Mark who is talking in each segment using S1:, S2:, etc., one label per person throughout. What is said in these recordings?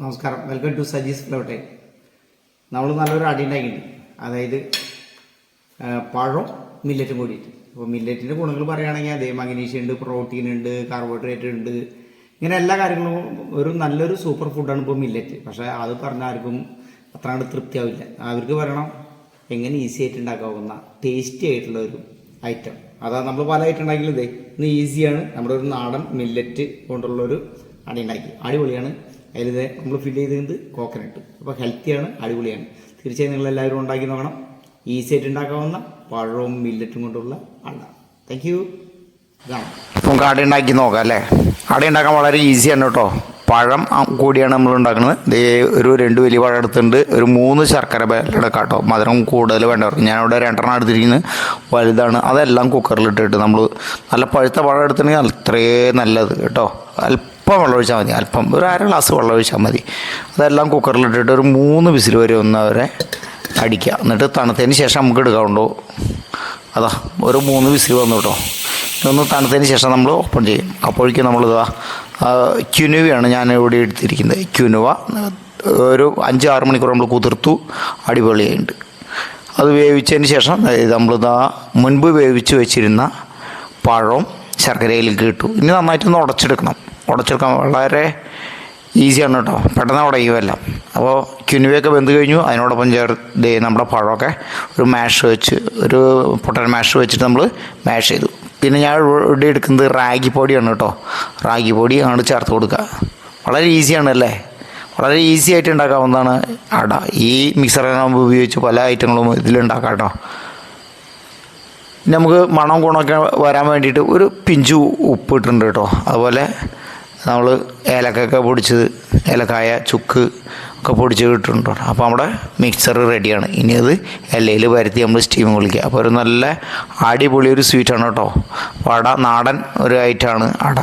S1: നമസ്കാരം. Welcome to Saji's ഫ്ലോട്ടെ നമ്മൾ നല്ലൊരു അടി ഉണ്ടാക്കിയിട്ടുണ്ട്. അതായത് പഴം മില്ലറ്റും കൂടിയിട്ട്. അപ്പോൾ മില്ലറ്റിന്റെ ഗുണങ്ങൾ പറയുകയാണെങ്കിൽ അതേ മഗ്നീഷ്യം ഉണ്ട് പ്രോട്ടീൻ ഉണ്ട് കാർബോഹൈഡ്രേറ്റ് ഉണ്ട്. ഇങ്ങനെ എല്ലാ കാര്യങ്ങളും ഒരു നല്ലൊരു സൂപ്പർ ഫുഡാണ് ഇപ്പോൾ മില്ലറ്റ് പക്ഷേ അത് പറഞ്ഞാൽ ആർക്കും അത്ര കണ്ട് തൃപ്തിയാവില്ല. അവർക്ക് പറയണം എങ്ങനെ ഈസി ആയിട്ട് ഉണ്ടാക്കാവുന്ന ടേസ്റ്റി ആയിട്ടുള്ള ഒരു ഐറ്റം അതാ നമ്മൾ പല ഐറ്റം ഉണ്ടാക്കിയത് ഇന്ന് ഈസിയാണ് നമ്മുടെ ഒരു നാടൻ മില്ലറ്റ് കൊണ്ടുള്ളൊരു അടി ഉണ്ടാക്കി. അടിപൊളിയാണ്. അതിലിത് നമ്മൾ ഫില്ല് ചെയ്തത് കോക്കനട്ട് അപ്പോൾ ഹെൽത്തിയാണ് അടിപൊളിയാണ്. തീർച്ചയായും നിങ്ങൾ എല്ലാവരും ഉണ്ടാക്കി നോക്കണം. ഈസി ആയിട്ട് ഉണ്ടാക്കാവുന്ന പഴവും മില്ലറ്റും കൊണ്ടുള്ള അട താങ്ക് യു
S2: നമുക്ക് അട ഉണ്ടാക്കി നോക്കാം അല്ലേ? അട ഉണ്ടാക്കാൻ വളരെ ഈസിയാണ് കേട്ടോ. പഴം കൂടിയാണ് നമ്മൾ ഉണ്ടാക്കുന്നത്. ദേ ഒരു രണ്ട് വലിയ പഴം എടുത്തിട്ടുണ്ട്. ഒരു മൂന്ന് ശർക്കര എടുക്കാം കേട്ടോ. മധുരം കൂടുതൽ വേണ്ടവർക്ക്. ഞാനിവിടെ രണ്ടെണ്ണം എടുത്തിരിക്കുന്നത്. വലുതാണ്. അതെല്ലാം കുക്കറിലിട്ടിട്ട് നമ്മൾ നല്ല പഴുത്ത പഴം എടുത്തിട്ടുണ്ടെങ്കിൽ അത്രേ നല്ലത് കേട്ടോ. അല്പം വെള്ളം ഒഴിച്ചാൽ മതി. അല്പം ഒരു അര ഗ്ലാസ് വെള്ളം ഒഴിച്ചാൽ മതി. അതെല്ലാം കുക്കറിലിട്ടിട്ട് ഒരു മൂന്ന് വിസിൽ വരെ ഒന്ന് അവരെ അടിക്കുക. എന്നിട്ട് തണുത്തതിന് ശേഷം നമുക്ക് എടുക്കാറുണ്ടോ അതാ ഒരു മൂന്ന് വിസിൽ വന്നു കേട്ടോ. ഇതൊന്ന് തണുത്തതിന് ശേഷം നമ്മൾ ഓപ്പൺ ചെയ്യും. അപ്പോഴേക്കും നമ്മളിതാ ക്യുനുവയാണ് ഞാൻ ഇവിടെ എടുത്തിരിക്കുന്നത്. ക്യുനുവ ഒരു അഞ്ച് ആറ് മണിക്കൂർ നമ്മൾ കുതിർത്തു അടിപൊളിയായിട്ടുണ്ട് അത് വേവിച്ചതിന് ശേഷം നമ്മളിതാ മുൻപ് വേവിച്ച് വെച്ചിരുന്ന പഴവും ശർക്കരയിലേക്ക് ഇട്ടു. ഇനി നന്നായിട്ടൊന്ന് ഉടച്ചെടുക്കണം. ഉടച്ചെടുക്കാൻ വളരെ ഈസിയാണ് കേട്ടോ. പെട്ടെന്ന് ഉടയുമല്ല അപ്പോൾ ക്യുനുവയൊക്കെ വെന്ത് കഴിഞ്ഞു. അതിനോടൊപ്പം ചേർത്ത് നമ്മുടെ പഴമൊക്കെ ഒരു മാഷ് വെച്ച് ഒരു പൊട്ടൻ മാഷ് വെച്ചിട്ട് നമ്മൾ മാഷ് ചെയ്തു. പിന്നെ ഞാൻ ഇവിടെ എടുക്കുന്നത് റാഗി പൊടിയാണ് കേട്ടോ. റാഗി പൊടി അങ്ങോട്ട് ചേർത്ത് കൊടുക്കുക. വളരെ ഈസിയാണ് അല്ലേ? വളരെ ഈസി ആയിട്ട് ഉണ്ടാക്കാവുന്നതാണ് അട ഈ മിക്സറിനാകുമ്പോൾ ഉപയോഗിച്ച് പല ഐറ്റങ്ങളും ഇതിലുണ്ടാക്കാം കേട്ടോ. നമുക്ക് മണം ഗുണമൊക്കെ വരാൻ വേണ്ടിയിട്ട് ഒരു പിഞ്ചു ഉപ്പ് ഇട്ടിട്ടുണ്ട് കേട്ടോ. അതുപോലെ നമ്മൾ ഏലക്കൊക്കെ പൊടിച്ചത് ഏലക്കായ ചുക്ക് ഒക്കെ പൊടിച്ച് കിട്ടുന്നുണ്ട് അപ്പോൾ നമ്മുടെ മിക്സർ റെഡിയാണ് ഇനി അത് എല്ലയിൽ പരത്തി നമ്മൾ സ്റ്റീം കുളിക്കുക അപ്പോൾ ഒരു നല്ല അടിപൊളി ഒരു സ്വീറ്റാണ് കേട്ടോ. വട നാടൻ ഒരു ഐറ്റമാണ് അട.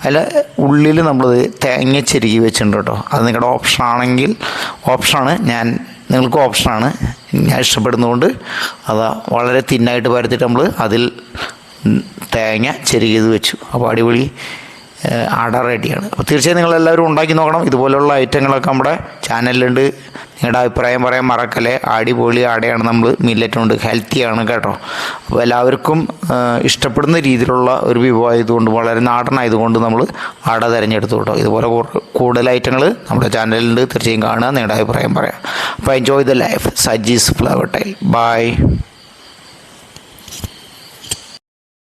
S2: അതിൽ ഉള്ളിൽ നമ്മൾ തേങ്ങ ചെരുകി വെച്ചിട്ടുണ്ട് കേട്ടോ. അത് നിങ്ങളുടെ ഓപ്ഷനാണെങ്കിൽ ഓപ്ഷനാണ് ഞാൻ നിങ്ങൾക്ക് ഓപ്ഷനാണ് ഞാൻ ഇഷ്ടപ്പെടുന്നതുകൊണ്ട് അതാ വളരെ തിന്നായിട്ട് പരത്തിയിട്ട് നമ്മൾ അതിൽ തേങ്ങ ചെരുകിയത് വെച്ചു. അപ്പോൾ അടിപൊളി ഏഹ്, റെഡിയാണ്. അപ്പോൾ തീർച്ചയായും നിങ്ങളെല്ലാവരും ഉണ്ടാക്കി നോക്കണം. ഇതുപോലെയുള്ള ഐറ്റങ്ങളൊക്കെ നമ്മുടെ ചാനലിലുണ്ട്. നിങ്ങളുടെ അഭിപ്രായം പറയാൻ മറക്കല്ലേ. അടിപൊളി ആടയാണ് നമ്മൾ മില്ലറ്റ് കൊണ്ട് ഹെൽത്തിയാണ് കേട്ടോ. അപ്പോൾ എല്ലാവർക്കും ഇഷ്ടപ്പെടുന്ന രീതിയിലുള്ള ഒരു വിഭവമായതുകൊണ്ട് വളരെ നാടനായതുകൊണ്ട് നമ്മൾ ആട തിരഞ്ഞെടുത്തു കേട്ടോ. ഇതുപോലെ കൂടുതൽ ഐറ്റങ്ങൾ നമ്മുടെ ചാനലിലുണ്ട്. തീർച്ചയായും കാണുക. നിങ്ങളുടെ അഭിപ്രായം പറയാം. അപ്പോൾ enjoy the life Sajis flower tile. Bye